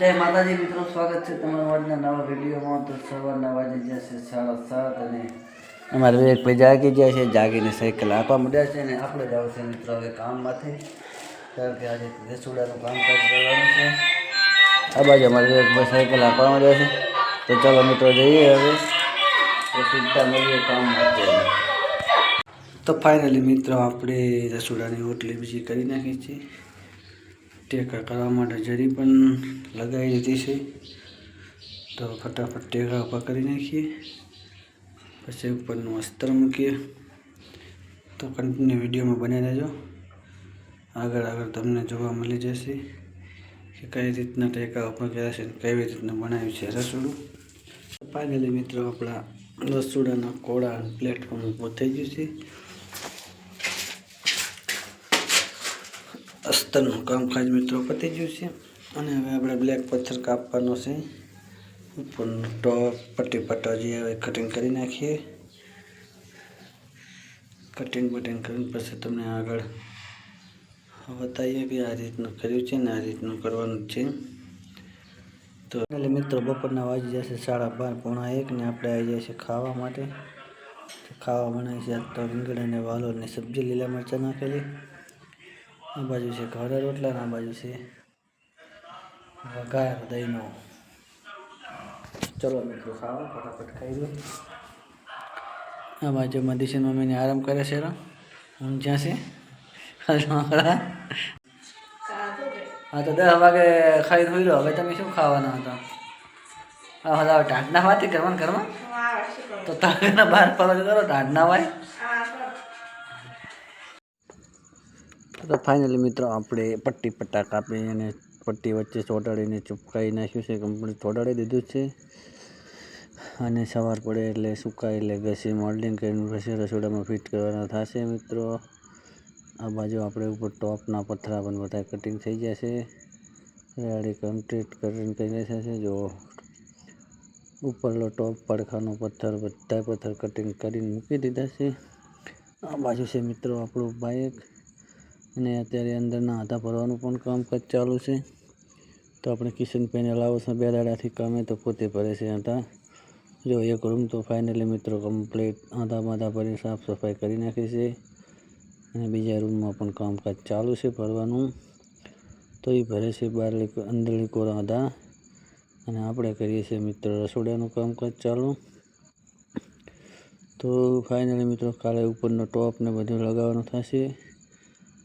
જય માતાજી, મિત્રો, સ્વાગત છે તમારા આજના નવા વિડીયોમાં. તો સવારના વાગે જશે સાડા સાત અને અમારે એક ભાઈ જાગી જાય છે. જાગીને સાયકલ આપવા મળ્યા છે ને આપણે જ આવશે મિત્રો હવે કામમાંથી. કારણ કે આજે રસોડાનું કામકાજ કરવાનું છે. આ બાજુ અમારે વિવેકભાઈ સાયકલ આપવા મળ્યા છે. તો ચાલો મિત્રો જઈએ હવે. તો મળીએ કામ તો ફાઇનલી મિત્રો, આપણે રસોડાની ઓટલી બીજી કરી નાખી છે. ટેકા કરવા માટે જરી પણ લગાવી દીધી છે. તો ફટાફટ ટેકા ઉપર કરી નાખીએ. પછી ઉપરનું અસ્તર મૂકીએ. તો કન્ટિન્યુ વિડીયોમાં બની રહેજો. આગળ આગળ તમને જોવા મળી જશે કે કઈ રીતના ટેકા ઉપર કર્યા છે કેવી રીતના બનાવ્યું છે રસોડું. ફાઇનલી મિત્રો, આપણા રસોડાના કોળા પ્લેટફોર્મ ઉપર થઈ ગયું છે. અસ્તરનું કામકાજ મિત્રો પતી ગયું છે. અને હવે આપણે બ્લેક પથ્થર કાપવાનો છે. ઉપરનું ટોપ, પટ્ટી પટ્ટા જે હવે કટિંગ કરી નાખીએ. કટિંગ બટિંગ કરીને પછી તમને આગળ બતાવીએ કે આ રીતનું કર્યું છે ને આ રીતનું કરવાનું છે. તો એટલે મિત્રો બપોરના વાગી જશે સાડા બાર, પોણા એક ને આપણે આવી જાય છે ખાવા માટે. ખાવા બનાવી છે તો રીંગણ અને વાલોરની સબ્જી લીલા મરચાં નાખેલી. આ બાજુ છે ઘરે રોટલાના બાજુ છે. વઘાર દહીંનો. ચલો મિત્રો ખાવા ફટાફટ ખાઈ લો. આ બાજુ દિશન મમ્મીને આરામ કરે છે હું જ્યાં છે? હા. તો દસ વાગે ખાઈ ધોઈ લો. હવે તમે શું ખાવાના હતા? હા હવે ટાંટના વાતી કરવાનું ઘરમાં તો તારના બહાર પાવા કરો ટાંટના વાય તો ફાઇનલી મિત્રો આપણે પટ્ટી પટ્ટા કાપી અને પટ્ટી વચ્ચે ચોંટાડીને ચૂપકાઈ નાખ્યું છે. કમ્પ્લીટ ચોંટાડી દીધું છે. અને સવાર પડે એટલે સુકાઈ એટલે ઘસી મોલ્ડિંગ કરીને પછી રસોડામાં ફિટ કરવાના થશે મિત્રો. આ બાજુ આપણે ઉપર ટોપના પથરા પણ બધા કટિંગ થઈ જશે રેડી કમ્પ્લીટ કરીને કરી થશે જો ઉપરનો ટોપ, પડખાનો પથ્થર બધા પથ્થર કટિંગ કરીને મૂકી દીધા છે. આ બાજુ છે મિત્રો આપણું બાઇક અને અત્યારે અંદરના આધા ભરવાનું પણ કામકાજ ચાલુ છે. તો આપણે કિશનભાઈને લાવો છો, બે દાડાથી કામે તો પોતે ભરે છે હતા જો એક રૂમ તો ફાઇનલી મિત્રો કમ્પ્લીટ આધા બાધા ભરી સાફ સફાઈ કરી નાખી છે. અને બીજા રૂમમાં પણ કામકાજ ચાલુ છે ભરવાનું. તો એ ભરે છે બહાર અંદર કોરા હતા અને આપણે કરીએ છીએ મિત્રો રસોડાનું કામકાજ ચાલુ. તો ફાઇનલી મિત્રો કાલે ઉપરનો ટોપ ને બધું લગાવવાનું થશે.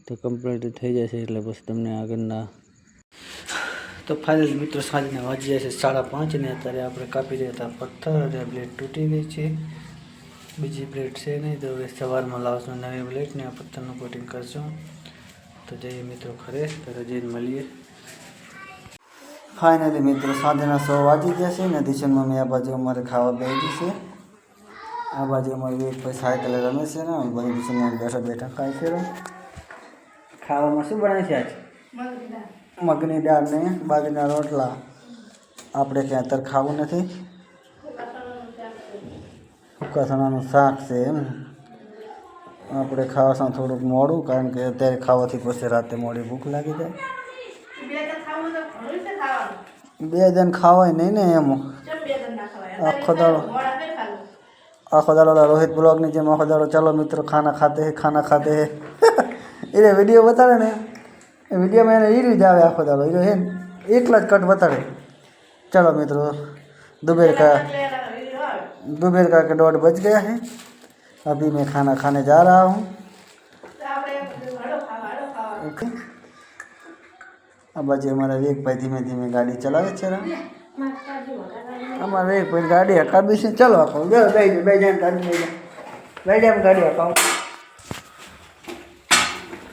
તો કમ્પ્લીટ થઈ જશે એટલે પછી તમને આગળના તો ફાઇનલ મિત્રો સાંજના વાગી છે સાડા પાંચ ને અત્યારે આપણે કાપી હતા પથ્થર અને બ્લેડ તૂટી ગઈ છે. બીજી બ્લેડ છે નહીં, તો હવે સવારમાં લાવશું નવી બ્લેડને આ પથ્થરનું કોટિંગ કરશું. તો જઈએ મિત્રો ખરે તો જઈને મળીએ. ફાઇનલી મિત્રો સાંજના સો વાગી ગયા છે ને દિશામાં મેં આ બાજુ અમારે ખાવા બેસી છે. આ બાજુ અમારે એક સાયકલ રમે છે ને બધી દિશામાં બેઠા બેઠા ખાય છે. ખાવામાં શું બનાવે છે આજ? મગની દાળ ને બાજરીના રોટલા. આપણે ક્યાં અત્યારે ખાવું નથી. સુકાસણાનું શાક છે એમ. આપણે ખાવામાં થોડુંક મોડું, કારણ કે અત્યારે ખાવાથી પછી રાતે મોડી ભૂખ લાગી જાય. બે જણ ખાવાય નહીં ને એમ. આખો દાડો. આખો દાડો રોહિત બ્લોગની જેમ આખો દાડો, ચાલો મિત્રો, ખાના ખાતે હે, ખાના ખાતે હે. એને વિડીયો બતાડે ને એ વિડીયોમાં એને ઈરી જ આવે આખો દાડો હીરો હે ને એકલા જ કટ બતાડે ચાલો મિત્રો दोपहर का दोपहर का के डॉट बज गया है अभी मैं खाना खाने जा रहा हूँ ओके अब આજે અમારા વેગભાઈ ધીમે ધીમે ગાડી ચલાવે છે રા અમારા વેગભાઈ ગાડી હકાવી છે ચલો આખો બે બે બે જાય ગાડી લઈ જાય બે જાય ગાડી હકાવ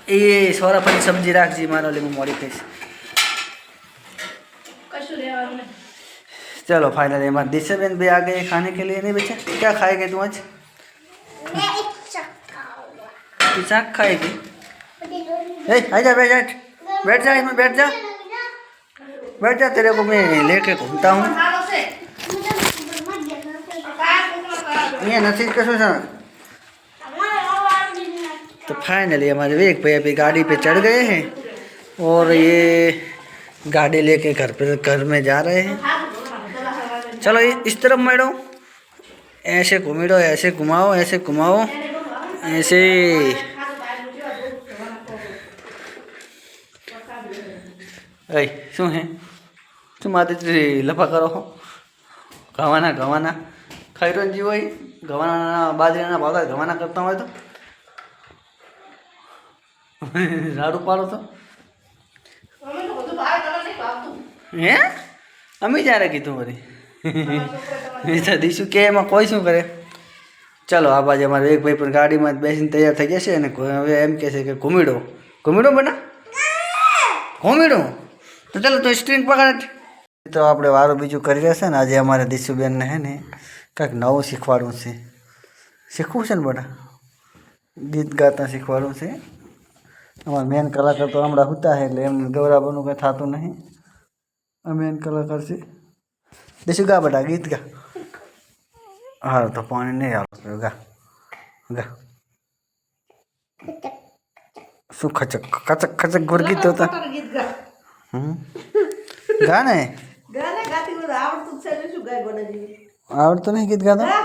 એ સોરા પર સબ્જી રાખજી મારો લે હું મોડી ખાઈશ चलो फाइनली हमारे दिशा बहन भी आ गए खाने के लिए नहीं बच्चा क्या खाएगी तुम आज तू चाक खाएगी ए आजा बैठ जा बैठ जा इसमें बैठ जा बैठ जा तेरे को मैं लेके घूमता हूँ ये नसीब कैसे सर तो फाइनली हमारे वेग भाई अभी गाड़ी पे चढ़ गए हैं और ये गाड़ी लेके घर पे घर में जा रहे हैं चलो इ- इस तरफ मैडो ऐसे घूमिड़ो ऐसे घुमाओ ऐसे घुमाओ ऐसे ऐ શું હે શું માતાજી લફા કરો છો ગવાના ગવાના ખૈરનજી હોય ગવાના બાજરાના ભાગા ગવાના કરતા હોય તો રાડું પાડો તો. હે? અમે જ્યારે કીધું વળી. એ દીશું કે એમાં કોઈ શું કરે? ચલો, આ બાજુ અમારે એક ભાઈ પણ ગાડીમાં બેસીને તૈયાર થઈ જશે અને હવે એમ કહે છે કે ઘૂમીડો. ઘૂમીડો બના ઘૂમીડો? તો ચાલો, તો સ્ટ્રીંગ પકડ તો આપણે વારું બીજું કરી રહેશે ને, આજે અમારે દીશુબેનને હે ને કાંઈક નવું શીખવાડવું છે. શીખવું છે ને બધા ગીત ગાતા શીખવાડવું છે. અમારા મેન કલાકાર તો હમણાં હોતા હે એટલે એમ ગૌરાવાનું કંઈ થતું નહીં. મેન કલાકાર છે દેશું ગા બટા ગીત ગા. હા તો પાણી નહીં આવતું ગા. ગા. શું ખચક ખચક ખચક ગુર ગીત હતા ગા. ને ગાને? આવડતું નહીં ગીત ગાતા?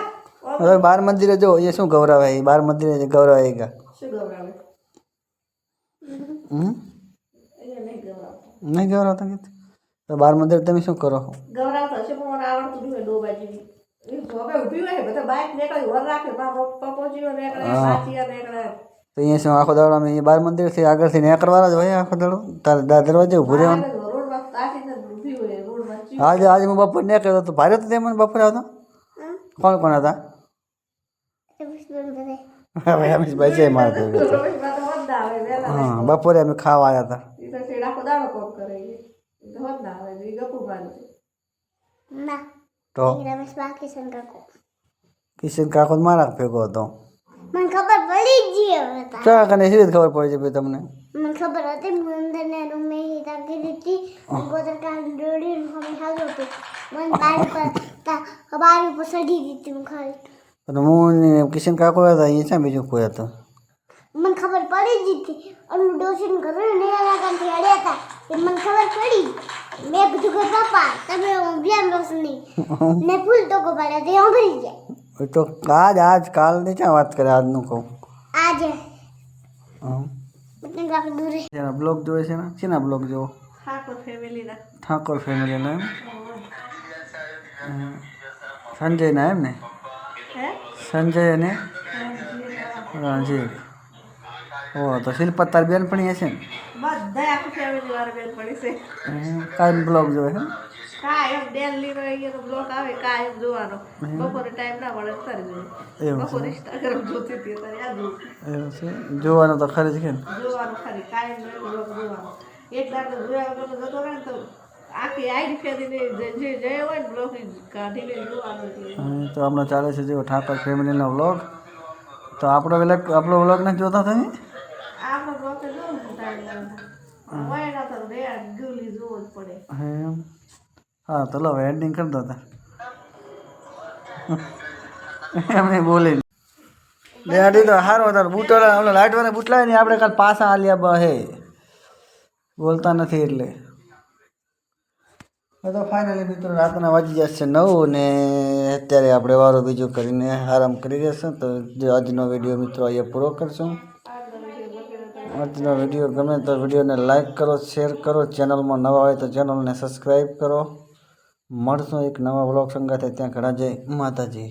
હવે બાર મંદિરે જો એ શું ગૌરવ એ બાર મંદિરે ગૌરવ એ ગા શું ગવરાવે હમ અહીંયા નહીં ગવરાવતા. નહીં ગૌરવતા ગીત તો બાર મંદિરે તમે શું કરો ગવરાવતા હશે પણ મને આવડતું નહીં હોય ડોબા જેવી એ ધોબે ઊભી હોય બધા બાઇક નીકળી વર રાખે મારા પપ્પોજીઓ નીકળે હા. સાચીયા નીકળે. તો અહીંયા શું આખો દાડો અમે બાર મંદિરથી આગળથી નેકરવાળા જ હોય આખો દાડો? તારે દા- દરવાજે ઊભું રહેવાનું? રોડમાં સાચીને ઊભી હોય રોડમાં ચી આજે આજે હું બપોર નીકળ્યો તો ભારે તો તે મને બપોરે આવતો? કોણ કોણ હતા? હવે અમે બચે માર हाँ बपोरे में खाओ आया था तो किसी का खुद मारा फेंको तो मैं खबर पड़ी जी होता क्या करने सीधे खबर पड़ी जी तुमने मैं खबर आते मुंदर ने रूम में ही था कि लिट्टी बोतल का डोरी उनको मिला दो तो मैं बाहर पर ता खबर ऊपर सड़ी दी तुम खाई तो मुँह ने किसी का कोई था ये सब भी जो कोई था મને ખબર પડી જ હતી. અનુ ડોસીન ઘરે ને કાંથી અડ્યા હતા. એ મને ખબર પડી. મેં કીધું કે પપ્પા તમે અભિયાન નહીં ને ફૂલ તો કો પાડ્યા તે ઉભરી જાય. તો આજ આજ કાલની ક્યાં વાત કરે આજનું કહું? આજે. જેના બ્લોગ જોવે છે ને શેના બ્લોગ જોવો? ઠાકોર ફેમિલીના ઠાકોર ફેમિલીના એમ. સંજયના એમ ને? સંજય અને રાજીવ. ઓ તો શિલ્પા તાર બેન પણ હશે ને? બધા આખું ફેમિલી વાળા બેન પણ છે. કાંઈ બ્લોગ જોવે છે કાયમ ડેલી નો અહીંયાનો બ્લોક આવે કાયમ જોવાનો. બપોરે ટાઈમ ના મળે ત્યારે જોઈએ એવું બપોરે ઇન્સ્ટાગ્રામ જોતી હતી તારે આ એવું છે. જોવાનું તો ખરી છે ને? જોવાનો ખરી કાયમ નો બ્લોગ જોવાનો. એક દાડો જોયા વગર જતો રહે ને તો તો હમણાં ચાલે છે જેવો ઠાકોર ફેમિલીનો વ્લોગ તો આપણો વ્લોગ આપણો વ્લોગ નથી જોતા તમે આપણો બ્લોગ તો જોવું ટાઈમ લાગે હોય ના તો રે ડુલી જોવો જ પડે એમ? હા તો લો એન્ડિંગ કરી દો તા એમને બોલી ડેડી તો હારો તાર બૂટ આપણે લાઇટ વાળા ને આપણે કાલ પાછા આલ્યા બા હે. બોલતા નથી એટલે. તો ફાઇનલી મિત્રો રાતના વાજી જશે નવ ને અત્યારે આપણે વારો બીજું કરીને આરામ કરી રહેશું તો જે આજનો વીડિયો મિત્રો અહીંયા પૂરો કરશું. આજનો વીડિયો ગમે તો વિડીયોને લાઈક કરો, શેર કરો, ચેનલમાં નવા હોય તો ચેનલને સબસ્ક્રાઈબ કરો. મળશું એક નવા બ્લોગ સંગાથે. ત્યાં ઘણા જય માતાજી.